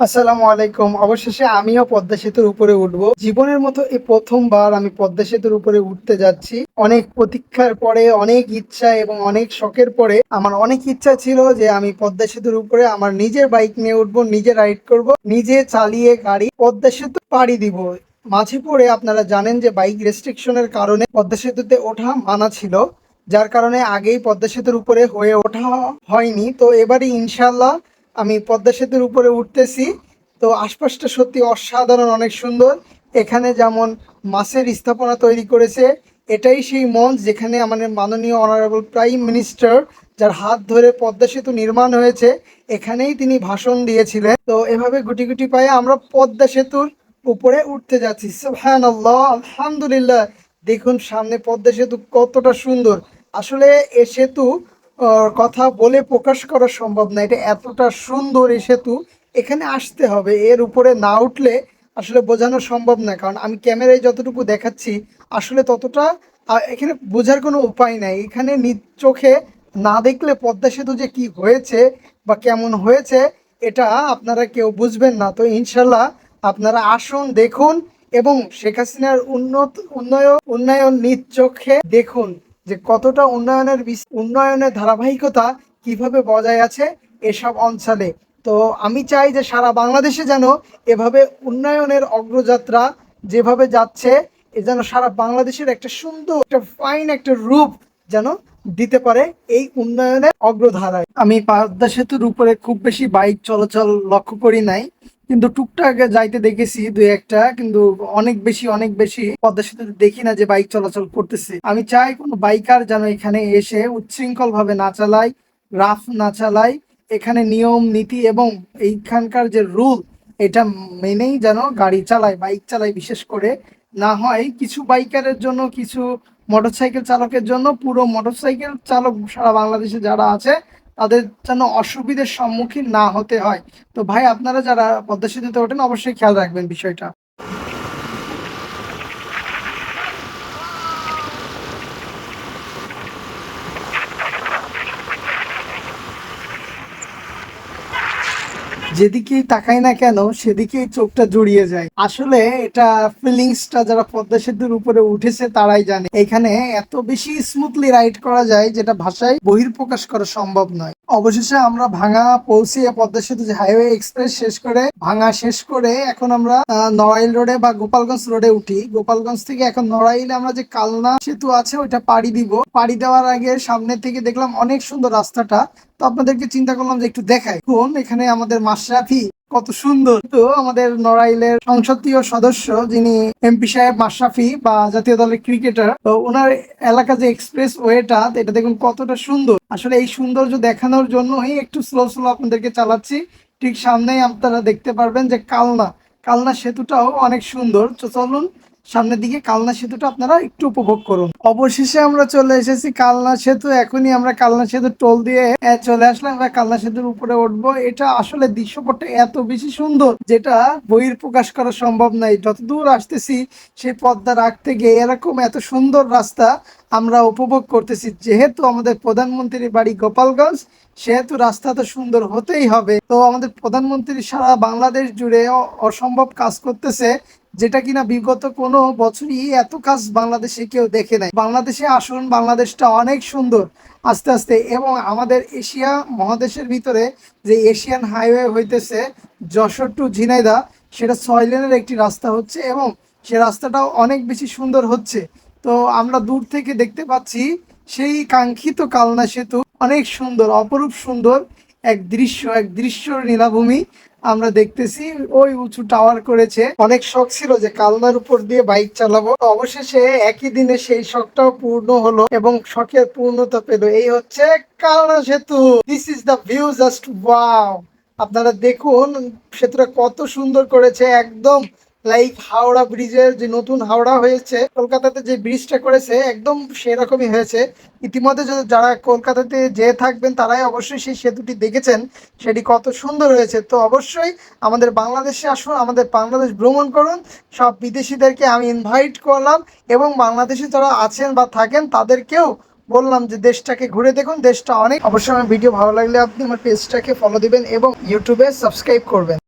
আসসালামু আলাইকুম। অবশেষে আমিও পদ্মা সেতুর উপরে উঠবো। জীবনের মতো এই প্রথমবার আমি পদ্মা সেতুর উপরে উঠতে যাচ্ছি। অনেক প্রতীক্ষার পরে, অনেক ইচ্ছা এবং অনেক শখের পরে, আমার অনেক ইচ্ছা ছিল যে আমি পদ্মা সেতুর উপরে আমার নিজের বাইক নিয়ে উঠবো, নিজে রাইড করব, নিজে চালিয়ে গাড়ি, পদ্মা সেতু পাড়ি দিব। মাঝে পড়ে আপনারা জানেন যে বাইক রেস্ট্রিকশনের কারণে পদ্মা সেতুতে ওঠা মানা ছিল। যার কারণে আগেই পদ্মা সেতুর উপরে হয়ে ওঠা হয়নি। তো এবারে ইনশাল্লাহ আমি পদ্মা সেতুর উপরে উঠতেছি। তো আশপাশটা সত্যি অসাধারণ, অনেক সুন্দর। এখানে যেমন মাছের স্থাপনা তৈরি করেছে, এটাই সেই মঞ্চ যেখানে আমাদের মাননীয় অনারেবল প্রাইম মিনিস্টার যার হাত ধরে পদ্মা সেতু নির্মাণ হয়েছে, এখানেই তিনি ভাষণ দিয়েছিলেন। তো এভাবে গুটি গুটি পায়ে আমরা পদ্মা সেতুর উপরে উঠতে যাচ্ছি। হ্যাঁ আল্লাহ আলহামদুলিল্লাহ। দেখুন সামনে পদ্মা সেতু কতটা সুন্দর। আসলে এ সেতু কথা বলে প্রকাশ করা সম্ভব না। এটা এতটা সুন্দর এই সেতু। এখানে আসতে হবে। এর উপরে না উঠলে আসলে বোঝানো সম্ভব না। কারণ আমি ক্যামেরায় যতটুকু দেখাচ্ছি, আসলে ততটা এখানে বোঝার কোনো উপায় নাই। এখানে নিজ চোখে না দেখলে পদ্মা সেতু যে কি হয়েছে বা কেমন হয়েছে, এটা আপনারা কেউ বুঝবেন না। তো ইনশাল্লাহ আপনারা আসুন, দেখুন এবং শেখ হাসিনার উন্নত, উন্নয়ন উন্নয়ন নিজ চোখে দেখুন। যে কতটা উন্নয়নের উন্নয়নের ধারাবাহিকতা কীভাবে বজায় আছে এসব অঞ্চলে। তো আমি চাই যে সারা বাংলাদেশে যেন এভাবে উন্নয়নের অগ্রযাত্রা যেভাবে যাচ্ছে, এ যেন সারা বাংলাদেশের একটা সুন্দর, একটা ফাইন একটা রূপ যেন দিতে পারে এই উন্নয়নের অগ্রধারায়। আমি পদ্মা সেতুর উপরে খুব বেশি বাইক চলাচল লক্ষ্য করি নাই। কিন্তু টুকটাক যাইতে দেখেছি দুই একটা, কিন্তু অনেক বেশি অনেক বেশি পদ্মা সেতুতে দেখি না যে বাইক চলাচল করতেছে। আমি চাই কোনো বাইকার যেন এখানে এসে উচ্ছৃঙ্খল ভাবে না চালায়, রাফ না চালায়, এখানে নিয়ম, নীতি এবং এইখানকার যে রুল, এটা মেনেই যেন গাড়ি চালায়, বাইক চালায় বিশেষ করে। না হয় কিছু বাইকারের জন্য, কিছু মোটরসাইকেল চালকের জন্য, পুরো মোটরসাইকেল চালক সারা বাংলাদেশে যারা আছে তাদের যেন অসুবিধার সম্মুখীন না হতে হয়। তো ভাই, আপনারা যারা পদ্মা সেতুতে ওঠেন, অবশ্যই খেয়াল রাখবেন বিষয়টা। যেদিকেই তাকাই না কেন, সেদিকেই চোখটা জড়িয়ে যায়। আসলে এটা ফিলিংসটা যারা পদ্মা সেতুর উপরে উঠেছে, তারাই জানে। এখানে এত বেশি স্মুথলি রাইড করা যায়, যেটা ভাষায় বহির প্রকাশ করা সম্ভব নয়। অবশেষে আমরা ভাঙা পৌঁছে পদ্মা সেতু যে হাইওয়ে এক্সপ্রেস শেষ করে ভাঙা শেষ করে এখন আমরা নড়াইল রোডে বা গোপালগঞ্জ রোডে উঠি। গোপালগঞ্জ থেকে এখন নড়াইলে আমরা যে কালনা সেতু আছে ওইটা পাড়ি দিব। পাড়ি দেওয়ার আগে সামনে থেকে দেখলাম অনেক সুন্দর রাস্তাটা। তো আপনাদেরকে চিন্তা করলাম যে একটু দেখাই। কোন? এখানে আমাদের মাশরাফি। কত সুন্দর। তো আমাদের নড়াইলের সংসদীয় সদস্য যিনি এমপি সাহেব মাশরাফি বা জাতীয় দলের ক্রিকেটার, তো ওনার এলাকা যে এক্সপ্রেস ওয়েটা এটা দেখুন কতটা সুন্দর। আসলে এই সৌন্দর্য দেখানোর জন্যই একটু স্লো স্লো আপনাদেরকে চালাচ্ছি। ঠিক সামনেই আপনারা দেখতে পারবেন যে কালনা। কালনা সেতুটাও অনেক সুন্দর। তো চলুন সামনের দিকে কালনা সেতুটা আপনারা একটু উপভোগ করুন। অবশেষে আমরা চলে এসেছি কালনা সেতু। এখনই আমরা কালনা সেতু টোল দিয়ে চলে আসলাম। আমরা কালনা সেতুর উপরে উঠবো। এটা আসলে দৃশ্যপটটা এত বেশি সুন্দর যেটা বইয়ের প্রকাশ করা সম্ভব নাই যতদূর আসতেছি, সেই পদ্মা রাখতে গিয়ে এরকম এত সুন্দর রাস্তা আমরা উপভোগ করতেছি। যেহেতু আমাদের প্রধানমন্ত্রীর বাড়ি গোপালগঞ্জ, সেহেতু রাস্তা তো সুন্দর হতেই হবে। তো আমাদের প্রধানমন্ত্রী সারা বাংলাদেশ জুড়ে অসম্ভব কাজ করতেছে। যেটা কিনা বিগত কোনো বছরই এত কাজ বাংলাদেশে কেউ দেখে নাই। বাংলাদেশে আসুন, বাংলাদেশটা অনেক সুন্দর আস্তে আস্তে এবং আমাদের এশিয়া মহাদেশের ভিতরে যে এশিয়ান হাইওয়ে হইতেছে যশোর টু ঝিনাইদা সেটা ছয় লেনের একটি রাস্তা হচ্ছে এবং সে রাস্তাটাও অনেক বেশি সুন্দর হচ্ছে। তো আমরা দূর থেকে দেখতে পাচ্ছি সেই কাঙ্ক্ষিত কালনা সেতু অনেক সুন্দর, অপরূপ সুন্দর। এক দৃশ্য এক দৃশ্য নীলাভূমি আমরা দেখতেছি। ওই উঁচু টাওয়ার করেছে। অনেক শখ ছিল যে কালনার উপর দিয়ে বাইক চালাবো। অবশেষে একই দিনে সেই শখটাও পূর্ণ হলো এবং শখের পূর্ণতা পেল। এই হচ্ছে কালনা সেতু। This is the view just wow আপনারা দেখুন, সেতুটা কত সুন্দর করেছে, একদম লাইক হাওড়া ব্রিজের যে নতুন হাওড়া হয়েছে, কলকাতাতে যে ব্রিজটা করেছে, একদম সেরকমই হয়েছে। ইতিমধ্যে যারা কলকাতাতে যেয়ে থাকবেন, তারাই অবশ্যই সেই সেতুটি দেখেছেন, সেটি কত সুন্দর হয়েছে। তো অবশ্যই আমাদের বাংলাদেশে আসুন, আমাদের বাংলাদেশ ভ্রমণ করুন। সব বিদেশিদেরকে আমি ইনভাইট করলাম এবং বাংলাদেশে যারা আছেন বা থাকেন, তাদেরকেও বললাম যে দেশটাকে ঘুরে দেখুন। দেশটা অনেক, অবশ্যই আমার ভিডিও ভালো লাগলে আপনি আমার পেজটাকে ফলো দিবেন এবং ইউটিউবে সাবস্ক্রাইব করবেন।